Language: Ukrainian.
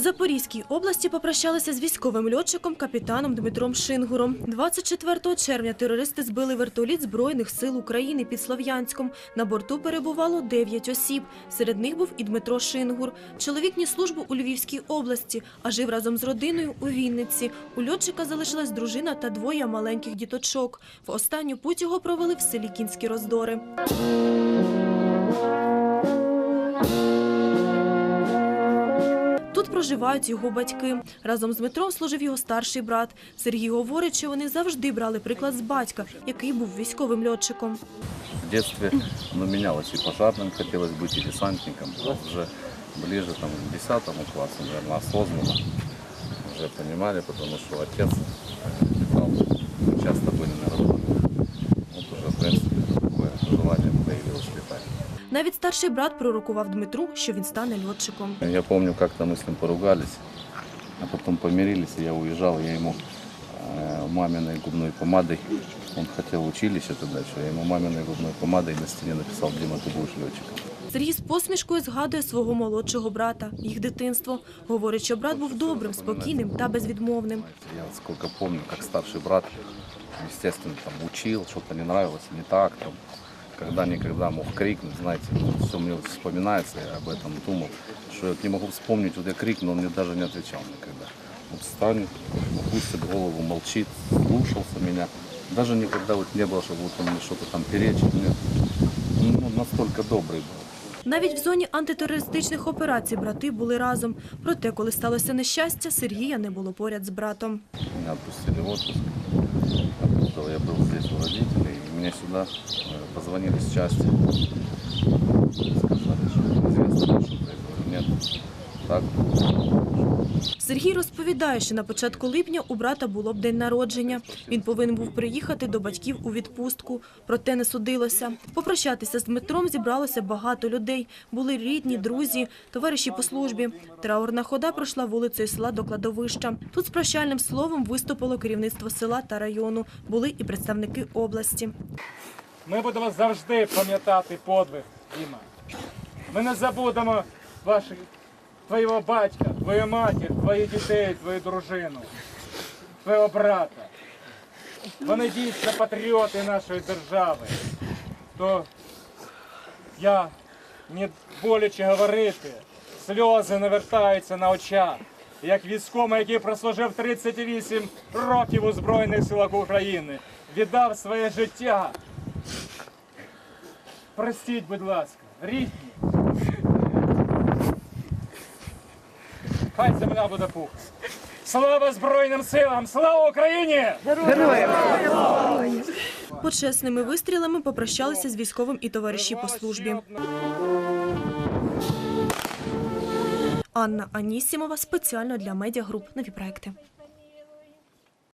Запорізькій області попрощалися з військовим льотчиком капітаном Дмитром Шингуром. 24 червня терористи збили вертоліт Збройних сил України під Слов'янськом. На борту перебувало 9 осіб. Серед них був і Дмитро Шингур. Чоловік ніс службу у Львівській області, а жив разом з родиною у Вінниці. У льотчика залишилась дружина та двоє маленьких діточок. В останню путь його провели в селі Кінські Роздори. Проживають його батьки. Разом з Дмитром служив його старший брат. Сергій говорить, що вони завжди брали приклад з батька, який був військовим льотчиком. В дитинстві оно менялось, і пожарним, хотілося бути і десантником. Вже ближе там, к 10 класу, мабуть, осознанно вже розуміли, тому що отец Навіть старший брат пророкував Дмитру, що він стане льотчиком. Я помню, как-то мы с ним поругались, а потом помирились, и я уезжал, я ему э, маминой губной помадой, он хотел в училище тогда еще, я ему маминой губной помадой на стене написал, Дима, ты будешь летчиком. Сергій з посмішкою згадує свого молодшого брата, їх дитинство. Говорить, що брат був добрим, спокійним та безвідмовним. Я вот сколько помню, как старший брат, естественно, там учил, что-то не нравилось, не так, там, когда-никогда мог крикнуть, знаете, все мне вот вспоминается, я об этом думал, что я вот не могу вспомнить, вот я крикнул, он мне даже не отвечал никогда. Вот станет, опустит голову, молчит, слушался меня. Даже никогда вот не было, чтобы вот он мне что-то там перечит, нет. Ну, настолько добрый был. Навіть в зоні антитерористичних операцій брати були разом. Проте, коли сталося нещастя, Сергія не було поряд з братом. Меня отпустили в отпуск. Оттуда я был здесь у родителей. Мне сюда э, позвонили с части. Сказали, что известно, что произошло. Нет. Так. Сергій розповідає, що на початку липня у брата було б день народження. Він повинен був приїхати до батьків у відпустку, проте не судилося. Попрощатися з Дмитром зібралося багато людей. Були рідні, друзі, товариші по службі. Траурна хода пройшла вулицею села до кладовища. Тут з прощальним словом виступило керівництво села та району. Були і представники області. Ми будемо завжди пам'ятати подвиг, Діма. Ми не забудемо ваших, твоєго батька, твою матір, твоїх дітей, твою дружину, твого брата. Вони дійсно патріоти нашої держави. То я не боляче говорити, сльози навертаються на очах. Як військовий, який прослужив 38 років у Збройних силах України, віддав своє життя Простіть, будь ласка, рідні. Хай земля буде пух. Слава Збройним силам! Слава Україні! Почесними вистрілами попрощалися з військовим і товариші по службі. Анна Анісімова спеціально для медіагруп нові проекти.